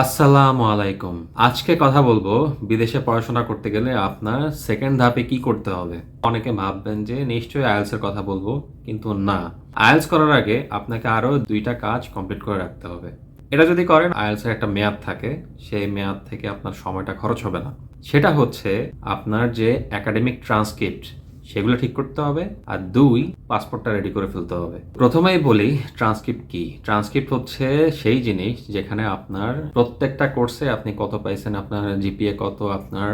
আসসালামু আলাইকুম। আজকে কথা বলব, বিদেশে পড়াশোনা করতে গেলে আপনার সেকেন্ড ধাপে কি করতে হবে? অনেকে ভাববেন যে নিশ্চয়ই আইএলস এর কথা বলব, কিন্তু না। আইএলস করার আগে আপনাকে আরও দুইটা কাজ কমপ্লিট করে রাখতে হবে। এটা যদি করেন আইএলস এর একটা মেয়াদ থাকে, সেই মেয়াদ থেকে আপনার সময়টা খরচ হবে না। সেটা হচ্ছে আপনার যে একাডেমিক ট্রান্সক্রিপ্ট সেগুলো ঠিক করতে হবে। আর দুই পাসপোর্টটা রেডি করে ফেলতে হবে। প্রথমেই বলি ট্রান্সক্রিপ্ট কি? ট্রান্সক্রিপ্ট হচ্ছে সেই জিনিস যেখানে আপনার প্রত্যেকটা কোর্সে আপনি কত পাইছেন, আপনার জিপিএ কত, আপনার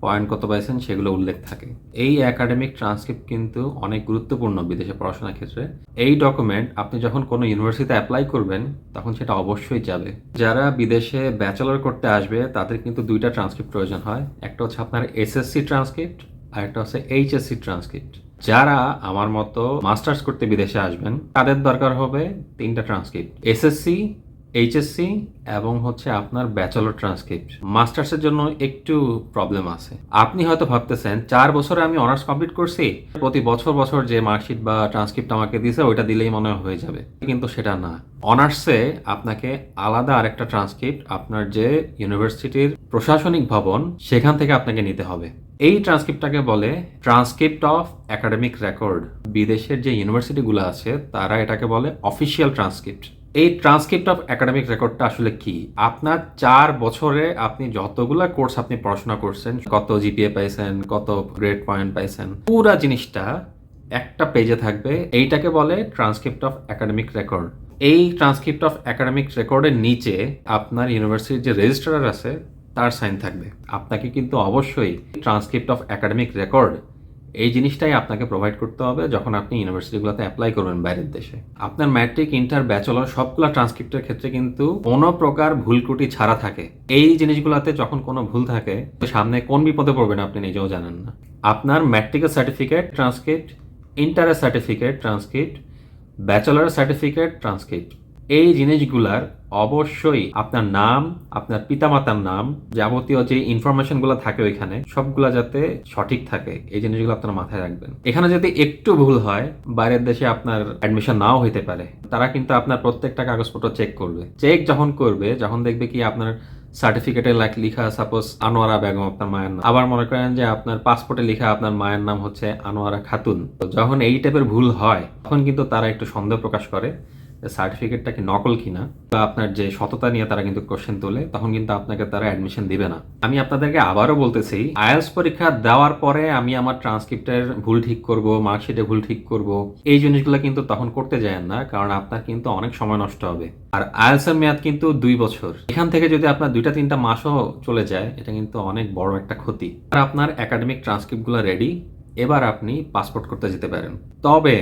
পয়েন্ট কত পাইছেন, সেগুলো উল্লেখ থাকে। এই একাডেমিক ট্রান্সক্রিপ্ট কিন্তু অনেক গুরুত্বপূর্ণ বিদেশে পড়াশোনার ক্ষেত্রে। এই ডকুমেন্ট আপনি যখন কোনো ইউনিভার্সিটিতে অ্যাপ্লাই করবেন, তখন সেটা অবশ্যই যাবে। যারা বিদেশে ব্যাচেলর করতে আসবে, তাদের কিন্তু দুইটা ট্রান্সক্রিপ্ট প্রয়োজন হয়। একটা হচ্ছে আপনার এসএসসি ট্রান্সক্রিপ্ট আর একটা হচ্ছে এইচএসসি ট্রান্সক্রিপ্ট যারা আমার মতো মাস্টার্স করতে বিদেশে আসবেন, তাদের দরকার হবে তিনটা ট্রান্সক্রিপ্ট এসএসসি এইচএসসি এবং হচ্ছে আপনার ব্যাচেলর ট্রান্সক্রিপ্ট মাস্টার্সের জন্য একটু প্রবলেম আছে। আপনি হয়তো ভাবতেছেন, চার বছরে আমি অনার্স কমপ্লিট করছি? প্রতি বছর বছর যে মার্কশিট বা ট্রান্সক্রিপ্ট আমাকে দিয়েছে ওইটা দিলেই মনে হয় হয়ে যাবে। কিন্তু সেটা না। অনার্সে আপনাকে আলাদা আরেকটা ট্রান্সক্রিপ্ট আপনার যে ইউনিভার্সিটির প্রশাসনিক ভবন, সেখান থেকে আপনাকে নিতে হবে। এই ট্রান্সক্রিপ্টটাকে বলে ট্রান্সক্রিপ্ট অফ একাডেমিক রেকর্ড বিদেশের যে ইউনিভার্সিটিগুলো আছে, তারা এটাকে বলে অফিসিয়াল ট্রান্সক্রিপ্ট এই ট্রান্সক্রিপ্ট অফ একাডেমিক রেকর্ডটা আসলে কি? আপনার চার বছরে আপনি যতগুলা কোর্স আপনি পড়াশোনা করছেন, কত জিপিএ পাইছেন, কত গ্রেড পয়েন্ট পাইছেন, পুরা জিনিসটা একটা পেজে থাকবে। এইটাকে বলে ট্রান্সক্রিপ্ট অফ একাডেমিক রেকর্ড এই ট্রান্সক্রিপ্ট অফ একাডেমিক রেকর্ডের নিচে আপনার ইউনিভার্সিটির যে রেজিস্ট্রার আছে, তার সাইন থাকবে। আপনাকে কিন্তু অবশ্যই ট্রান্সক্রিপ্ট অফ একাডেমিক রেকর্ড এই জিনিসটাই আপনাকে প্রোভাইড করতে হবে যখন আপনি ইউনিভার্সিটিগুলোতে অ্যাপ্লাই করবেন বাইরের দেশে। আপনার ম্যাট্রিক ইন্টার ব্যাচেলর সবগুলো ট্রান্সক্রিপ্টের ক্ষেত্রে কিন্তু কোনো প্রকার ভুল ত্রুটি ছাড়া থাকে। এই জিনিসগুলোতে যখন কোনো ভুল থাকে সামনে কোন বিপদে পড়বেন আপনি নিজেও জানেন না। আপনার ম্যাট্রিকের certificate transcript ইন্টারের certificate transcript bachelor certificate transcript এই জিনিসগুলার অবশ্যই আপনার নাম, আপনার পিতামাতার নাম, যাবতীয় যে ইনফরমেশন ইনফরমেশনগুলো থাকে ওইখানে, সবগুলা যাতে সঠিক থাকে, এই জিনিসগুলো আপনার মাথায় রাখবেন। এখানে যদি একটু ভুল হয়, বাইরের দেশে আপনার অ্যাডমিশন নাও হইতে পারে। তারা কিন্তু আপনার প্রত্যেকটা কাগজপত্র চেক করবে। চেক যখন করবে, যখন দেখবে কি আপনার সার্টিফিকেটে লিখা সাপোজ আনোয়ারা বেগম আপনার মায়ের নাম। আবার মনে করেন যে আপনার পাসপোর্টে লেখা আপনার মায়ের নাম হচ্ছে আনোয়ারা খাতুন। তো যখন এই টাইপের ভুল হয়, তখন কিন্তু তারা একটু সন্দেহ প্রকাশ করে। সার্টিফিকেটটা কি নকল কিনা বা আপনার যে সততা নিয়ে তারা কিন্তু কোশ্চেন তোলে, তখন কিন্তু আপনাকে তারা অ্যাডমিশন দিবে না। আমি আপনাদেরকে আবারও বলতেছি আইএলস পরীক্ষা দেওয়ার পরে আমি আমার ট্রান্সক্রিপ্টের ভুল ঠিক করব মার্কশিটে ভুল ঠিক করব, এই জিনিসগুলো কিন্তু তখন করতে যায় না, কারণ আপনার কিন্তু অনেক সময় নষ্ট হবে। আর আইএলস এর মেয়াদ কিন্তু দুই বছর। এখান থেকে যদি আপনার দুইটা তিনটা মাসও চলে যায়, এটা কিন্তু অনেক বড় একটা ক্ষতি। আর আপনার একাডেমিক ট্রান্সক্রিপ্টগুলো রেডি এবার আপনি পাসপোর্ট করতে যেতে পারেন। তবে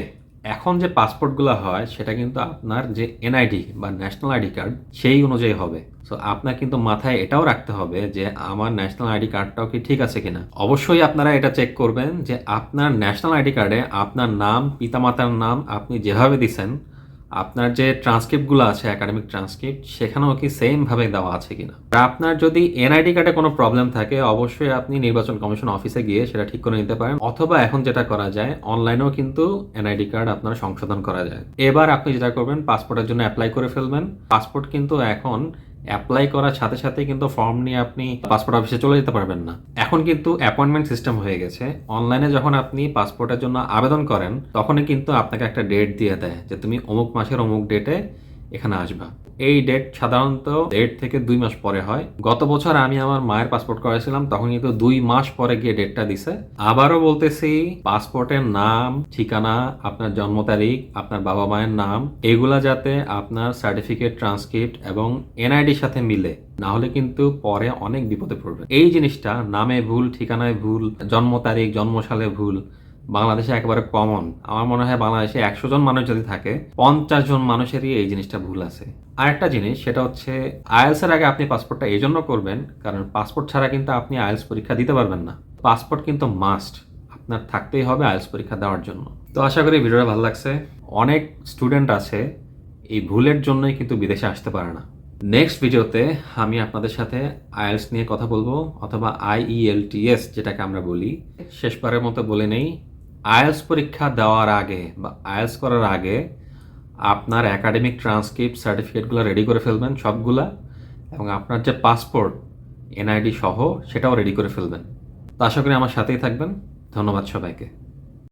এখন যে পাসপোর্টগুলো হয়, সেটা কিন্তু আপনার যে এনআইডি বা ন্যাশনাল আইডি কার্ড সেই অনুযায়ী হবে। সো আপনার কিন্তু মাথায় এটাও রাখতে হবে যে, আমার ন্যাশনাল আইডি কার্ডটাও কি ঠিক আছে কিনা? অবশ্যই আপনারা এটা চেক করবেন যে, আপনার ন্যাশনাল আইডি কার্ডে আপনার নাম, পিতামাতার নাম আপনি যেভাবে দিছেন আপনার যে ট্রান্সক্রিপ্টগুলো আছে একাডেমিক ট্রান্সক্রিপ্ট সেখানেও কি সেমভাবে দেওয়া আছে কিনা? আপনার যদি এনআইডি কার্ডে কোনো প্রবলেম থাকে, অবশ্যই আপনি নির্বাচন কমিশন অফিসে গিয়ে সেটা ঠিক করে নিতে পারেন। অথবা এখন যেটা করা যায় অনলাইনেও কিন্তু এনআইডি কার্ড আপনার সংশোধন করা যায়। এবার আপনি যেটা করবেন পাসপোর্টের জন্য অ্যাপ্লাই করে ফেলবেন। পাসপোর্ট কিন্তু এখন অ্যাপ্লাই করার সাথে সাথে কিন্তু ফর্ম নিয়ে আপনি পাসপোর্ট অফিসে চলে যেতে পারবেন না। এখন কিন্তু অ্যাপয়েন্টমেন্ট সিস্টেম হয়ে গেছে। অনলাইনে যখন আপনি পাসপোর্টের জন্য আবেদন করেন, তখনই কিন্তু আপনাকে একটা ডেট দিয়ে দেয় যে তুমি অমুক মাসের অমুক ডেটে এখানে আসবা। এই ডেট সাধারণত ডেট থেকে দুই মাস পরে হয়। গত বছর আমি আমার মায়ের পাসপোর্ট করেছিলাম তখন কিন্তু দুই মাস পরে গিয়ে ডেটটা দিছে। আবারও বলতেছি পাসপোর্টের নাম, ঠিকানা, আপনার জন্ম তারিখ, আপনার বাবা মায়ের নাম, এগুলা যাতে আপনার সার্টিফিকেট ট্রান্সক্রিপ্ট এবং এনআইডির সাথে মিলে, না হলে কিন্তু পরে অনেক বিপদে পড়বে। এই জিনিসটা, নামে ভুল, ঠিকানায় ভুল, জন্ম তারিখ, জন্মসালে ভুল বাংলাদেশে একেবারে কমন আমার মনে হয় বাংলাদেশে একশো জন মানুষ যদি থাকে, পঞ্চাশ জন মানুষেরই এই জিনিসটা ভুল আছে। আরেকটা জিনিস, সেটা হচ্ছে আইএলস এর আগে আপনি পাসপোর্টটা এই জন্য করবেন, কারণ পাসপোর্ট ছাড়া কিন্তু আপনি আয়েলস পরীক্ষা দিতে পারবেন না। পাসপোর্ট কিন্তু মাস্ট আপনার থাকতেই হবে আইএলস পরীক্ষা দেওয়ার জন্য। তো আশা করি ভিডিওটা ভালো লাগছে। অনেক স্টুডেন্ট আছে, এই ভুলের জন্যই কিন্তু বিদেশে আসতে পারে না। নেক্সট ভিডিওতে আমি আপনাদের সাথে আইএলস নিয়ে কথা বলব, অথবা আইইএলটিএস যেটাকে আমরা বলি। শেষবারের মতো বলে নেই আইএলস পরীক্ষা দেওয়ার আগে বা আয়েলস করার আগে আপনার একাডেমিক ট্রান্সক্রিপ্ট সার্টিফিকেটগুলো রেডি করে ফেলবেন সবগুলা এবং আপনার যে পাসপোর্ট এনআইডি সহ সেটাও রেডি করে ফেলবেন। তো আশা করি আমার সাথেই থাকবেন। ধন্যবাদ সবাইকে।